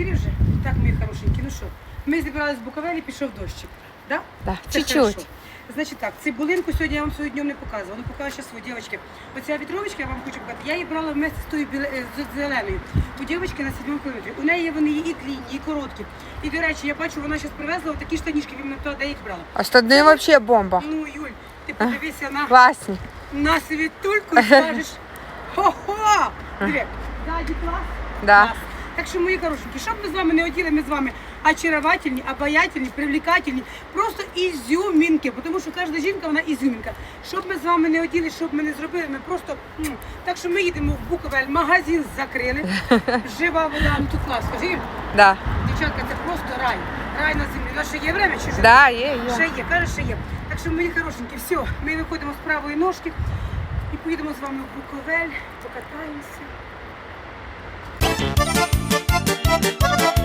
ефірі вже? Так, мої хорошенькі, ну що, ми зібрались в Буковелі, пішов дощик. Да? Да, Це чуть-чуть. хорошо. Значить так, цибулинку сьогодні я вам сьогодні днем не показувала. Ну покажу зараз свої дівчатки. Оця вітровочка, я вам хочу показати. Я її брала вместе з тою біле- е, з зеленою. У дівчатки на сьомому кілометрі. У неї вони і длінні, і короткі. І до речі, я бачу, вона зараз привезла такі штанішки, він то де їх брала. А штани вообще бомба. Ну, Юль, ти подивися на, Класні. на світульку і скажеш. Хо-хо! Диви, ззаді клас. Да. Клас. Так що, мої хорошенькі, щоб ми з вами не оділи, ми з вами очаровательні, обаятельні, привлекательні, просто ізюмінки, тому що кожна жінка вона ізюмінка. Щоб ми з вами не оділи, щоб ми не зробили, ми просто. Так що ми їдемо в Буковель, магазин закрили. Жива вода, ну тут клас. Скажи, Да. дівчатка, це просто рай. Рай на землі. У нас ще є время чи вже? Да, є, Ще є. є, каже, ще є. Так що, мої хорошенькі, все, ми виходимо з правої ножки і поїдемо з вами в Буковель, покатаємося. Thank you.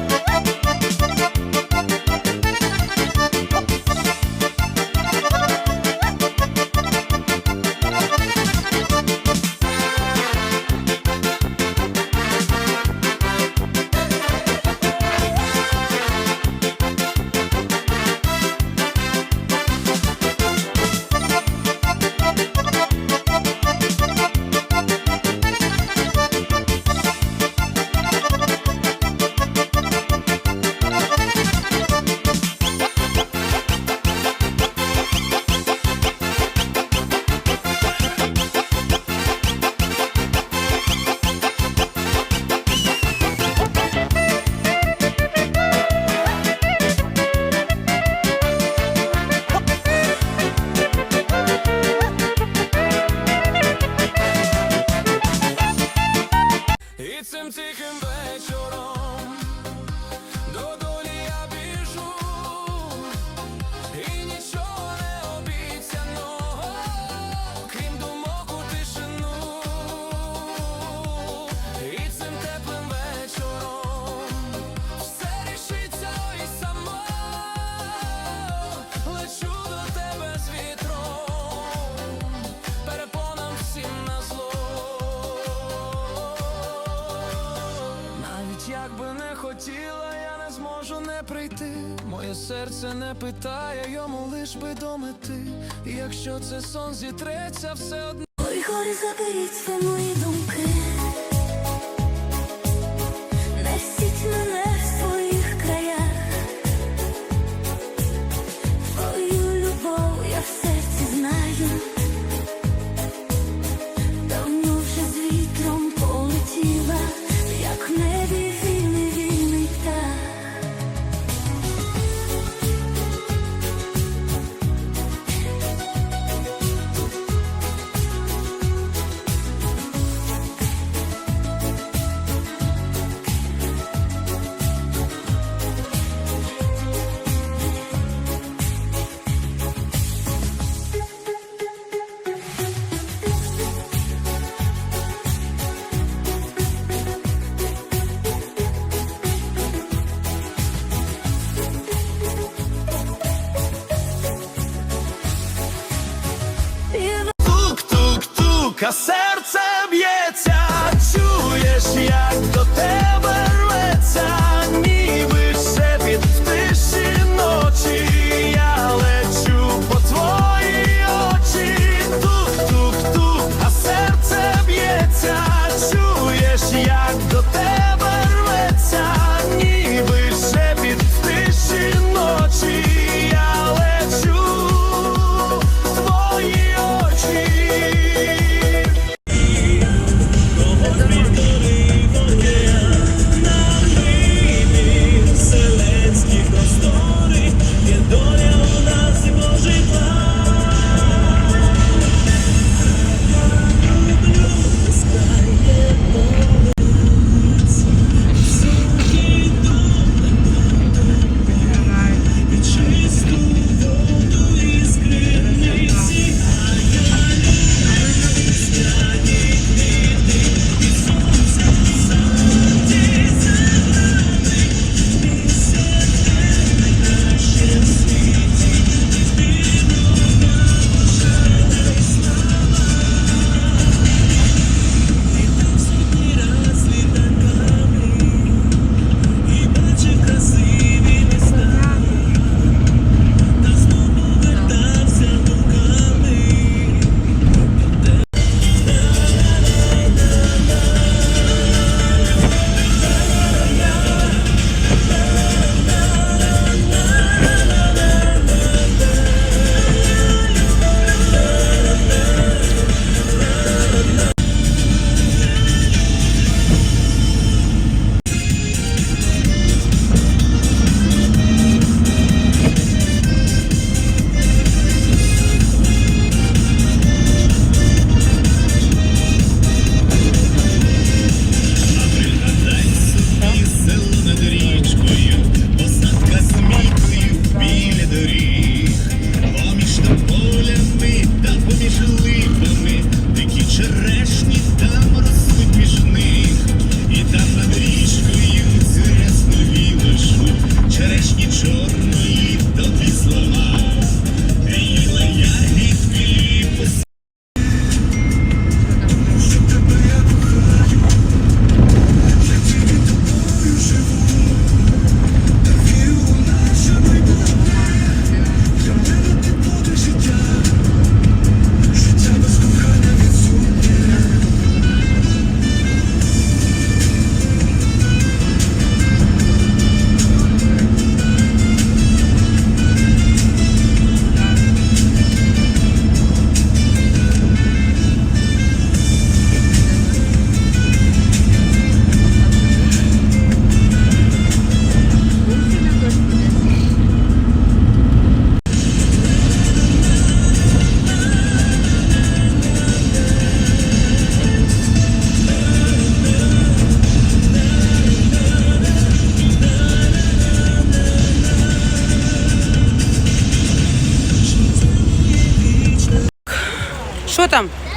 Питає, йому лиш би до мети. Якщо це сон зітреться, все одно. Ой, горе заберіть ви мої думки. Cacete!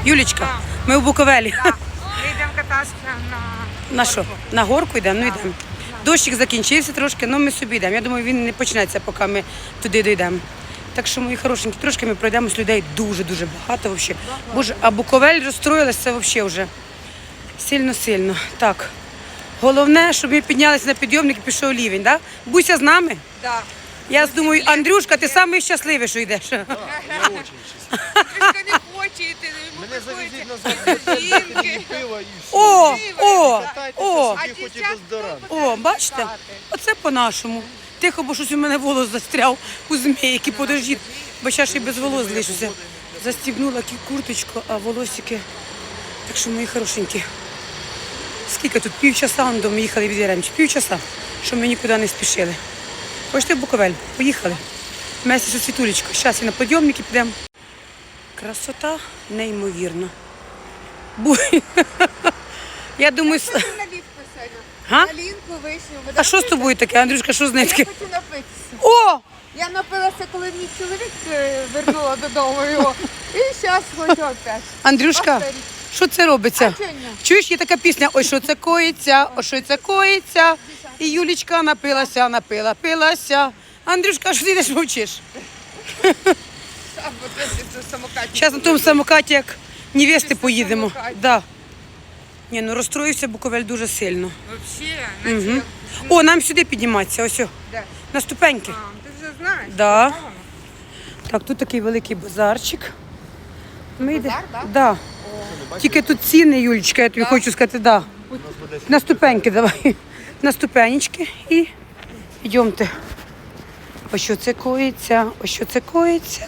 Юлічка? Ми у Буковелі. Ми йдемо кататися на На що? На горку йдемо? Ну йдемо. Дощик закінчився трошки, але ми собі йдемо. Я думаю, він не почнеться, поки ми туди дійдемо. Так що, мої хорошенькі, трошки ми пройдемось людей дуже-дуже багато взагалі. Боже, а Буковель розстроїлася це взагалі вже сильно-сильно. Так. Головне, щоб ми піднялися на підйомник і пішов лівень, да? Буся з нами? Да. Я думаю, Андрюшка, ти самий щасливий, що йдеш. Трішки не хоче йти. Мене завезіть назад. Жінки. О, о, о, А дівчат о, бачите? Оце по-нашому. Тихо, бо щось у мене волос застряв у змійки, подождіть. Бо ще ж і без волос лишуся. Застібнула кі- курточку, а волосики. Так що мої хорошенькі. Скільки тут? Півчаса он до ми їхали від Яремчі. Півчаса, щоб ми нікуди не спішили. Хочете в Буковель? Поїхали. Месі зі світулечко. Зараз і на підйомники підемо. Красота неймовірна. Бу... Я думаю, с-. Га? На лінку вийшов. а що з тобою таке, Андрюшка, що з нею Я таке? хочу напитися. О! Я напилася, коли мій чоловік е, вернула додому його. І зараз хочу опять. Андрюшка, Повторіть. що це робиться? А чого ні? Чуєш, є така пісня, ой, що це коїться, ой, що це коїться. І Юлічка напилася, напила, пилася. Андрюшка, що ти йдеш мовчиш? А, бо ти це самокат. Зараз на тому самокаті, як невести поїдемо. Да. Ні, ну розстроївся Буковель дуже сильно. Взагалі, наче... О, нам сюди підніматися, ось. о, Де? На ступеньки. А, ти вже знаєш. Да. Так, тут такий великий базарчик. Ми йде- Базар, да? Да. Тільки тут ціни, Юлічка, я тобі хочу сказати, да. На ступеньки давай. На ступенечки і йдемте. Ось що це коїться, ось що це коїться.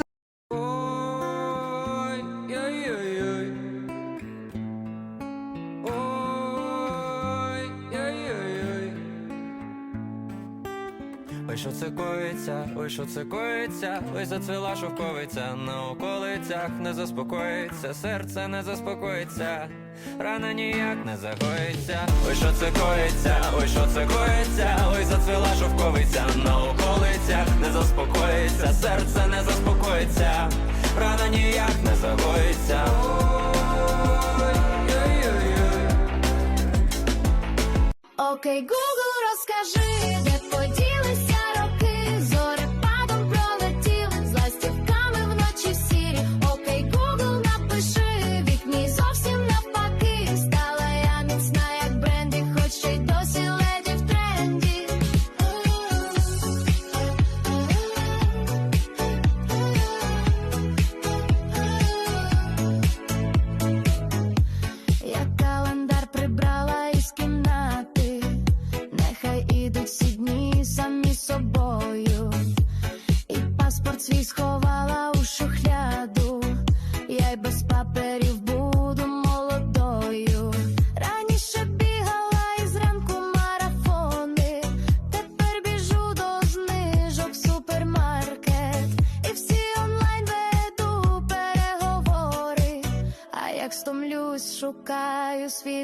Що це коїться, ой, зацвіла шовковиця на околицях не заспокоїться, серце не заспокоїться, рана ніяк не загоїться, ой, що це коїться, ой, що це коїться, ой, зацвіла шовковиця на околицях не заспокоїться, серце не заспокоїться, рана ніяк не загоїться. Окей, Google, розкажи,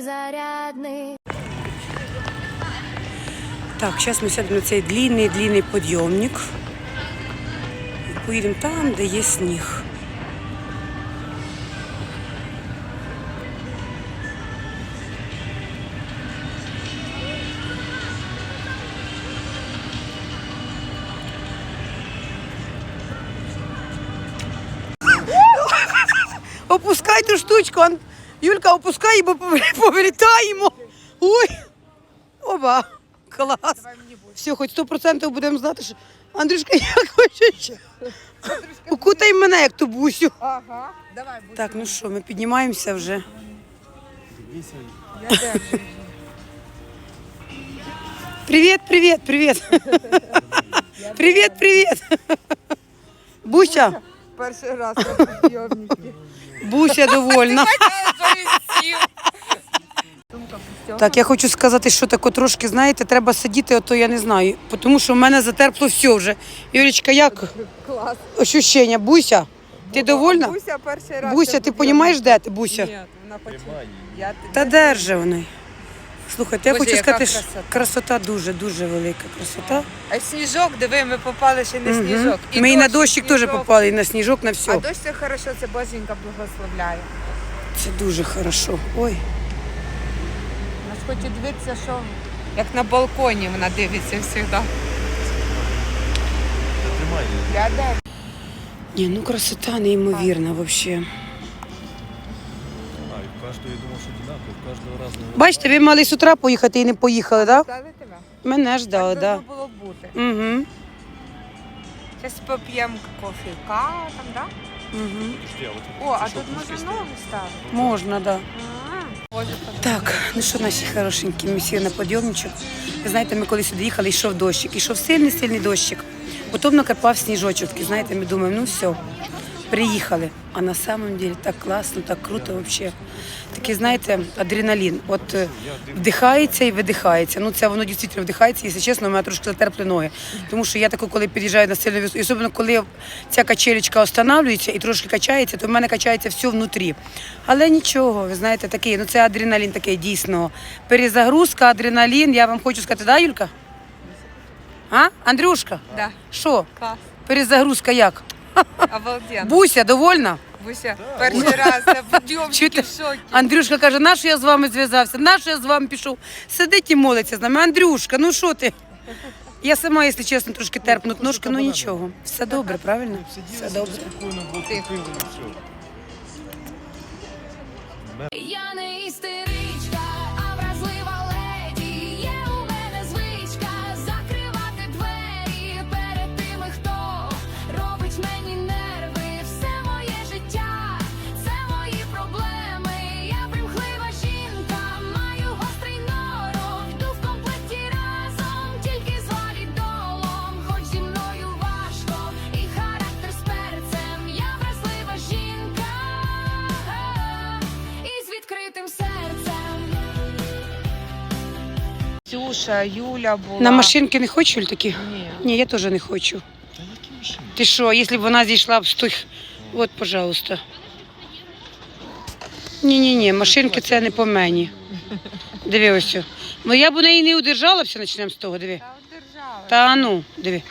шукаю зарядний. Так, зараз ми сядемо на цей длинний підйомник. І поїдемо там, де є сніг. Опускай ту штучку, Ан- Юлька, опускай, бо пове- повилітаємо. Ой, оба, клас. Все, хоч 100% будемо знати, що Андрюшка, як хочеш. Укутай мене, як ту бусю. Ага, давай, будь. Так, ну що, ми піднімаємося вже. Привіт, привіт, привіт. Привіт, привіт. Буся, Перший раз. Буся довольна. Так, я хочу сказати, що тако трошки, знаєте, треба сидіти, ото я не знаю. Тому що в мене затерпло все вже. Юлічка, як Клас. ощущення? Буся, ти довольна? Буся перший раз. Буся, ти розумієш, де ти, Буся? Ні, вона почула. Я Та де же вони? Слухайте, я Боже, хочу яка сказати, що красота. красота дуже-дуже велика красота. А сніжок, диви, ми попали ще на Мгм. сніжок. Ми і на дощик теж сніжок. попали, і на сніжок, на все. А дощ це хорошо, це боженька благословляє. Це дуже хорошо. Ой. Нас хоче дивитися, що як на балконі вона дивиться завжди. Я? Ні, ну красота неймовірна взагалі. А, и в я думал, что Бачите, ви мали з утра поїхати і не поїхали, так? Да? Тебе? Мене ждали, так так. должно було бути. Да. Угу. Зараз поп'ємо кофійка там, да? Угу. О, а тут можна стоят? ставити. Можна, так. Да. Так, ну що, наші хорошенькі, ми сіли на подйомничок. Ви знаєте, ми коли сюди їхали, йшов дощик, йшов сильний сильний дощик. Потім накопав сніжочок. Знаєте, ми думаємо, ну все, приїхали. А на самом деле так класно, так круто взагалі. Такий, знаєте, адреналін. От е, вдихається і видихається. Ну це воно дійсно вдихається, якщо чесно, у мене трошки затерпли ноги. Тому що я тако, коли під'їжджаю на сильну висоту, і особливо коли ця качелечка останавлюється і трошки качається, то в мене качається все внутрі. Але нічого, ви знаєте, такий, ну це адреналін такий дійсно. Перезагрузка, адреналін. Я вам хочу сказати, да, Юлька? А? Андрюшка? Да, Що? клас. Перезагрузка як? Обалденно. Буся, довольна? Буся, перший раз Чуєте? в шокі. Андрюшка каже, на що я з вами зв'язався? На що я з вами пішов? Сидить і молиться з нами. Андрюшка, ну що ти? Я сама, якщо чесно, трошки терпнуть ножки, ну нічого. Все добре, правильно? Все добре. Я не істеричка, Ксюша, Юля була. На машинки не хочу Юль, такі? Ні. Ні, я теж не хочу. Ти що, якщо б вона зійшла б з тих. От, пожалуйста. Ні-ні-ні, машинки це не по мені. Диви ось. Ну я б у неї не удержалася, почнемо з того, диви. Та одержала. Та ну, диви.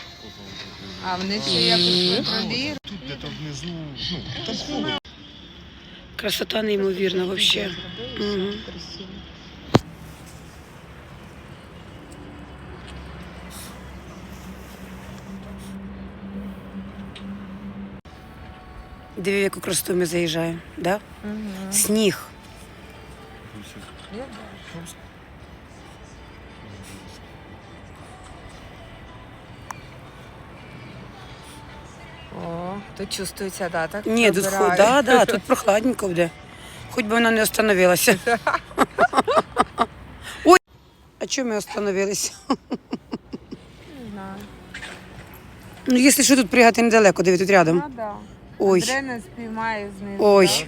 А вони ще якось. Тут внизу, ну, там холодно. Красота неймовірна взагалі. Угу. Диви, в яку красоту ми заїжджаємо, да? Сніг. О, тут чувствується, да, так? Ні, тут, хо- Пробирає. да, да, тут прохладненько буде. Хоч би вона не остановилася. Ой, а чому ми остановилися? Не знаю. Ну, якщо що, тут пригати недалеко, диви, тут рядом. Ну, да. Ой, Андрей не спіймає знизу. ой.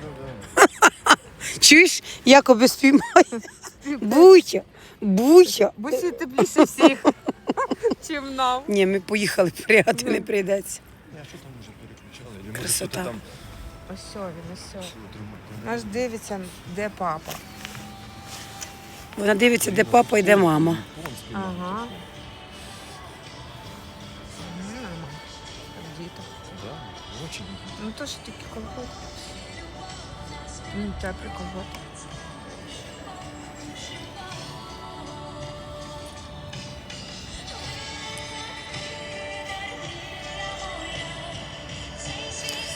Чуєш, якоби спіймає. Буйся. Бусі тепліше всіх, чим нам. Ні, ми поїхали, пригати не прийдеться. А что там уже переключали? Красота. там Ось що він, ось що. Наш дивиться, де папа. Вона дивиться, де папа і де мама. Ага. Діти. Да, очень. Ну то що такі колготи. Ну, теплі колготи.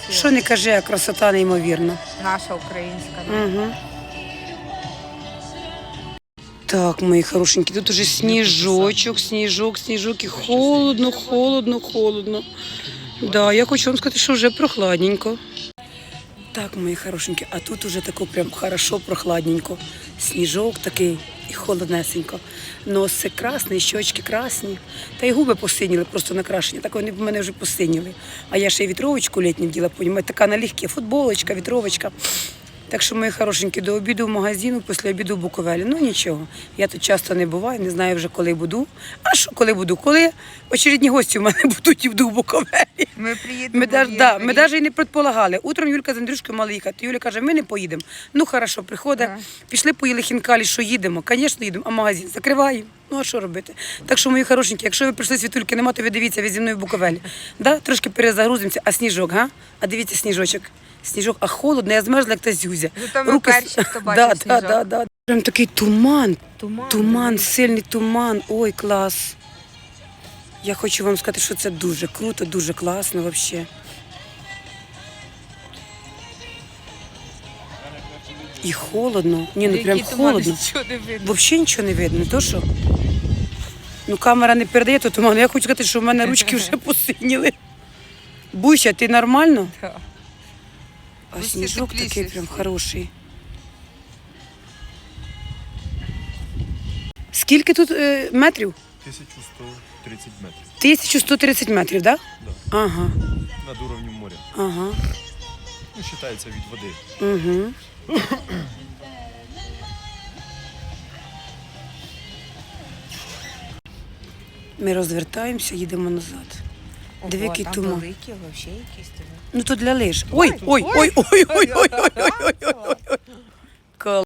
Що не кажи, а красота неймовірна. Наша українська. Угу. Так, мої хорошенькі, тут уже сніжочок, сніжок, сніжок і холодно, холодно, холодно. Да, я хочу вам сказати, що вже прохладненько. Так, мої хорошенькі, а тут уже тако прям хорошо прохладненько. Сніжок такий і холоднесенько. Носи красний, щочки красні. Та й губи посиніли, просто накрашені. Так вони в мене вже посиніли. А я ще й вітровочку літню вділа, понімаєте, така налегке, футболочка, вітровочка. Так що, мої хорошенькі, до обіду в магазину, після обіду в Буковелі. Ну нічого, я тут часто не буваю, не знаю вже коли буду. А що коли буду? Коли очередні гості у мене будуть і буду в Буковелі. Ми приїдемо. Ми, в даже, да, ми навіть і не предполагали. Утром Юлька з Андрюшкою мали їхати. Юля каже, ми не поїдемо. Ну хорошо, приходить. Ага. Пішли, поїли хінкалі, що їдемо. Звісно, їдемо, а магазин закриваємо. Ну а що робити? Так що, мої хорошенькі, якщо ви прийшли світульки, нема, то ви дивіться, ви зі мною в Буковелі. Да? Трошки перезагрузимося, а сніжок, га? А дивіться сніжочок. Сніжок, а холодно, я змерзла, як та зюзя. Ми перші, хто бачив да, да, сніжок. да, да. Прям такий туман, Туман. Туман, сильний туман. Ой, клас. Я хочу вам сказати, що це дуже круто, дуже класно взагалі. І холодно. Ні, ну прям Який туман, холодно. Нічого не видно. Взагалі нічого не видно, не то що. Ну, камера не передає то туман. Я хочу сказати, що в мене ручки вже посиніли. Буся, ти нормально? Да. А сніжок такий прям хороший. Скільки тут е, метрів? 1130 метрів 1130 метрів, так? Да? Да. Ага, над уровнем моря. ага. Ну, вважається від води. Угу. Ми розвертаємося, їдемо назад. Диви, Ого, який там туман. великі, взагалі якісь диви. Ну то для лиш. Ой, ой, ой, ой, ой, ой, ой, ой, ой, ой,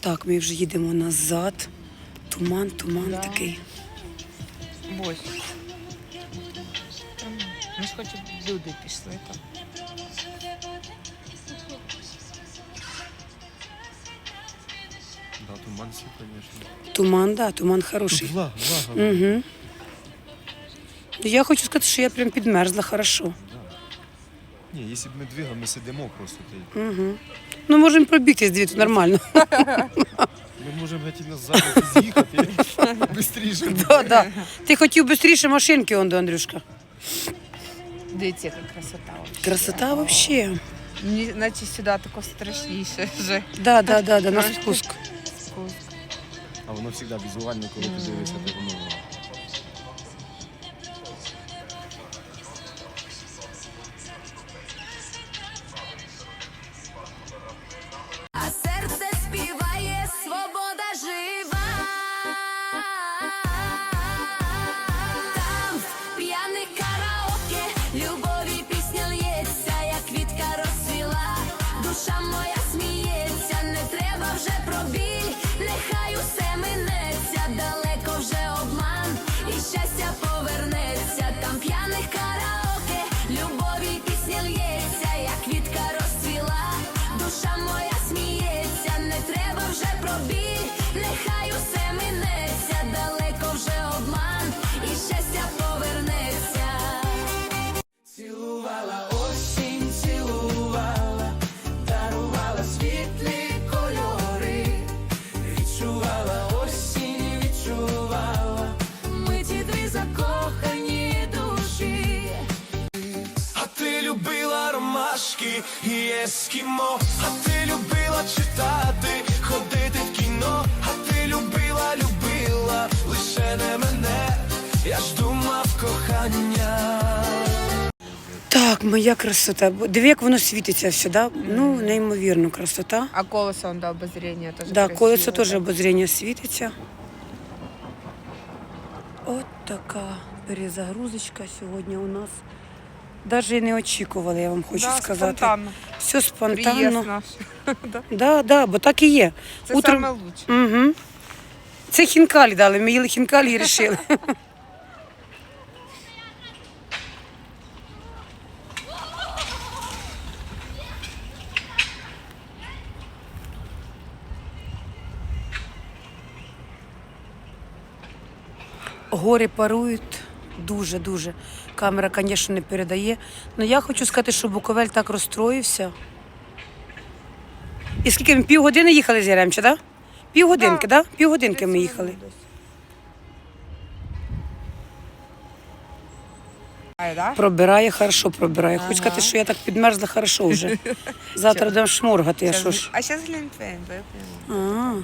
Так, ми вже їдемо назад. Туман, туман Да. такий. Бось. Ми ж хоч люди пішли там. Да, туман звісно. Туман, да, туман хороший. Влага, влага. Угу. Я хочу сказати, що я прям підмерзла хорошо. Ні, якщо б ми двигали, ми сидимо просто. Та Угу. Ну, можемо пробігтись звідти нормально. Ми можемо геть назад з'їхати швидше. Да, да. Ти хотів швидше машинки, он до Андрюшка. Дивіться, яка красота. вообще. Красота взагалі. Мені наче сюди тако страшніше вже. Да, да, да, да, на спуск. Спуск. А воно завжди візуально, коли ти дивишся, то воно. Ескімо, а ти любила читати, ходити в кіно, а ти любила, любила лише не мене, я ж думав кохання. Так, моя красота. Диви, як воно світиться все, да? Ну, неймовірно красота. А колесо он до обозрения теж Да, красиве, колесо теж обозріння світиться. От така перезагрузочка сьогодні у нас. Навіть не очікували, я вам хочу Да, сказати. спонтанно. Все спонтанно. Приїзд наш. Да. Да, да, бо так і є. Це саме лучше. Угу. Це хінкалі дали. Ми їли хінкалі і вирішили. Гори парують дуже-дуже. Камера, звісно, не передає. Але я хочу сказати, що Буковель так розстроївся. І скільки ми півгодини їхали з Яремча, так? Да? Півгодинки, так? Да. Півгодинки ми їхали. Пробирає, хорошо пробирає. Хочу сказати, що я так підмерзла хорошо вже. Завтра будемо шморгати. А зараз глінтвейн, вип'ємо.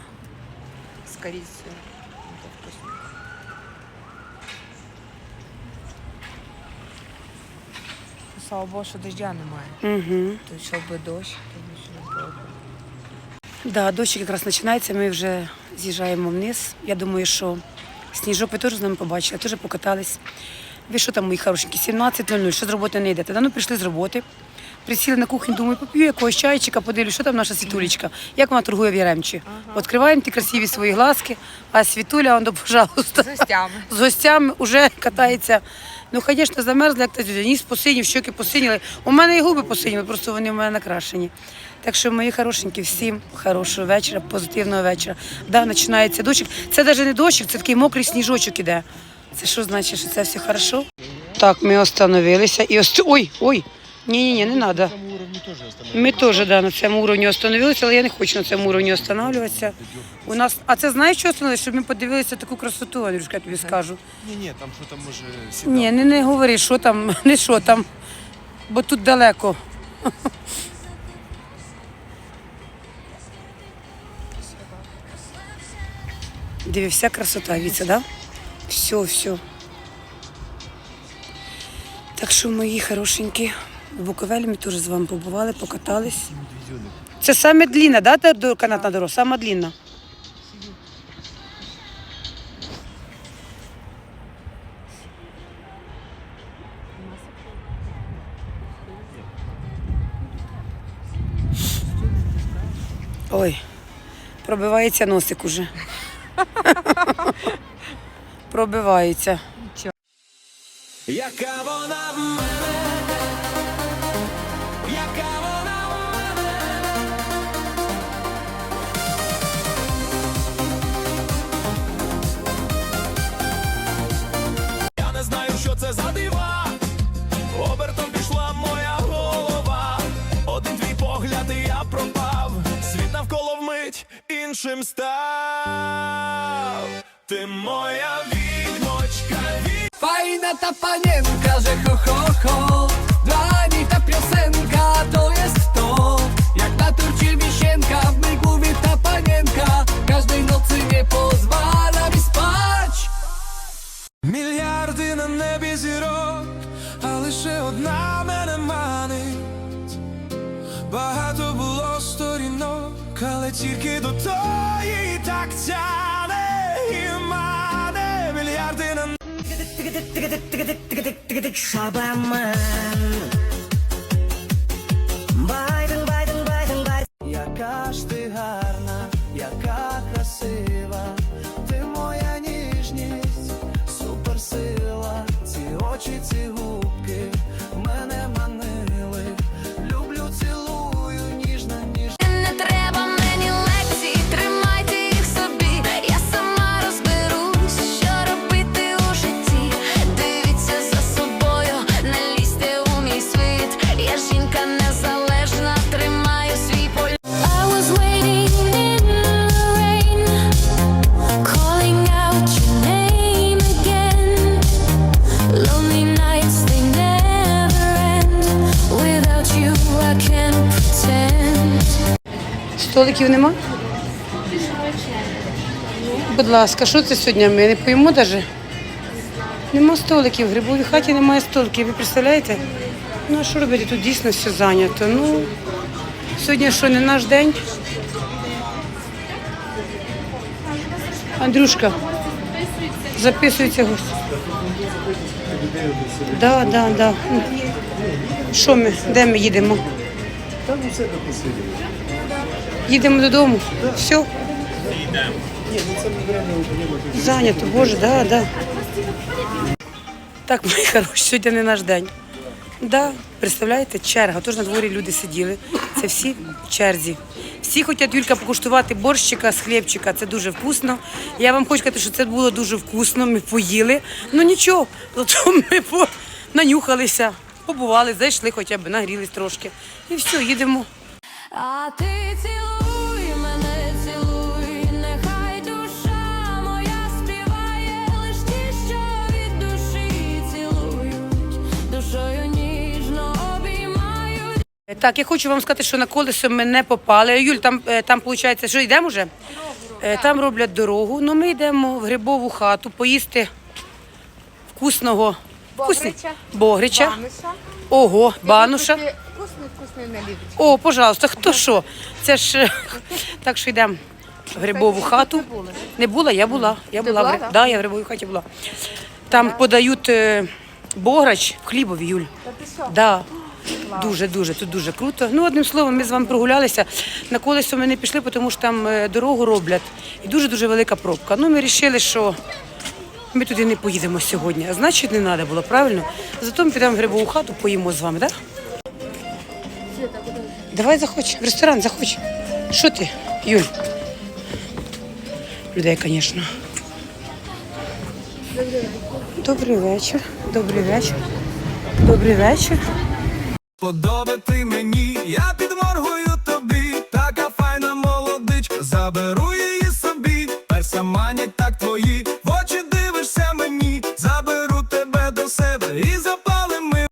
А, З корицею. Це вкусно. Слава Богу, що дождя немає. угу. Йшов би дощ, то що не було. Да, дощик якраз починається, ми вже з'їжджаємо вниз. Я думаю, що сніжок ви теж з нами побачили, теж покатались. Ви що там, мої хорошенькі, 17.00, що з роботи не йдете? Да, ну прийшли з роботи. Присіли на кухню, думаю, поп'ю якогось чайчика, подивлюсь, що там наша світулечка, як вона торгує в Яремчі. Відкриваємо ті красиві свої глазки, а світуля, он, пожалуйста, З гостями. з гостями вже катається. Ну, звісно, замерзла, як та дядя. Ніс посинів, щоки посиніли. У мене і губи посиніли, просто вони в мене накрашені. Так що, мої хорошенькі, всім хорошого вечора, позитивного вечора. Да, починається дощик. Це навіть не дощик, це такий мокрий сніжочок іде. Це що значить, що це все хорошо? Так, ми остановилися і ост... Ой, ой, ні-ні-ні, не треба. Ми теж да, на цьому уровні остановилися, але я не хочу на цьому уровні останавливатися. У нас, а це знаєш, що остановилися? Щоб ми подивилися таку красоту, Андрюшка, я тобі скажу. Ні, ні, там що там може сідати. Ні, не, не говори, що там, не що там, бо тут далеко. Диви, вся красота, Віця, да? Все, все. Так що, мої хорошенькі, в Буковелі ми теж з вами побували, покатались. Це саме длінна, да, та до- канатна дорога? Сама длінна. Ой, пробивається носик уже. Пробивається. Яка вона в мене, pierwszym stał. Ty moja widmoćka wid... Fajna ta panienka, że ho ho ho. Dla niej ta piosenka to jest to. Jak na torcie wisienka w mej głowie ta panienka. Każdej nocy nie pozwala mi spać. Miliardy na niebie zero. Сторінок, але тільки до тої так тяне і мане мільярди на Яка Столиків нема? Будь ласка, що це сьогодні? Ми не поїмо навіть? Нема столиків, в грибовій хаті немає столиків. Ви представляєте? Ну а що робити? Тут дійсно все зайнято. Ну, сьогодні що, не наш день? Андрюшка, записується гость. Да, да, да. Що ми? Де ми їдемо? Їдемо додому. Все. Зайнято, боже, да, да. Так, мої хороші, сьогодні не наш день. Да, представляєте, черга. Тож на дворі люди сиділи. Це всі в черзі. Всі хочуть Юлька покуштувати борщика з хлібчика. Це дуже вкусно. Я вам хочу сказати, що це було дуже вкусно. Ми поїли. Ну нічого, зато ми по... нанюхалися, побували, зайшли хоча б, нагрілись трошки. І все, їдемо. А ти цілуй Так, я хочу вам сказати, що на колесо ми не попали. Юль, там, е, там виходить, що йдемо вже? Е, Там роблять дорогу. Ну ми йдемо в грибову хату поїсти вкусного Вкусні. Богрича. Богрича. Бануша. Ого, бануша. Вкусний, вкусний наліпочка. О, пожалуйста, хто що? Це ж е, так що йдемо в грибову хату. Не була, я була. Я була, була, в, да, я в грибовій хаті була. Там подають е, бограч в хлібові, Юль. Та ти що? Да. Дуже, дуже, тут дуже круто. Ну, одним словом, ми з вами прогулялися. На колесо ми не пішли, тому що там е, дорогу роблять. І дуже-дуже велика пробка. Ну, ми вирішили, що ми туди не поїдемо сьогодні. А значить, не треба було, правильно? Зато ми підемо в грибову хату, поїмо з вами, так? Давай заходь, в ресторан заходь. Що ти, Юль? Людей, звісно. Добрий вечір. Добрий вечір. Добрий вечір. Подобати мені, я підморгую тобі, така файна молодичка, заберу